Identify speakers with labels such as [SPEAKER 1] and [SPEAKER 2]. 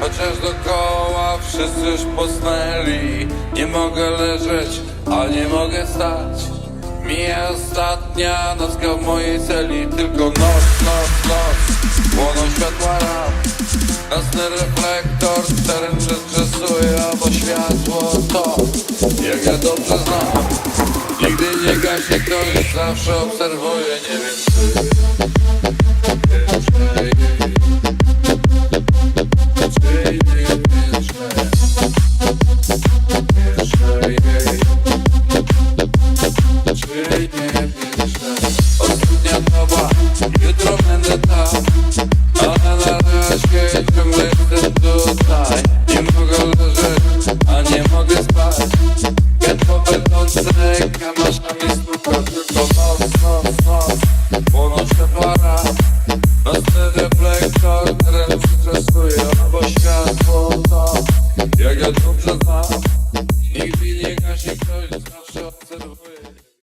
[SPEAKER 1] Chociaż dookoła wszyscy już posnęli. Nie mogę leżeć, a nie mogę stać. Mija ostatnia nocka w mojej celi. Tylko noc, noc, noc Płoną światła ram Nocny reflektor teren przetrzesuje Bo światło to, jak ja dobrze znam. Nigdy nie gaśnie ktoś, zawsze obserwuje Nie wiem. czy będę tam Ale na razie ciągle jestem tutaj. Nie mogę leżeć, a nie mogę spać. Gętło będące kamaszami stuka Tylko noc Płoną światła ram Nocny reflektor, teren przytrzesuje Bo światło to, jak ja dobrze znam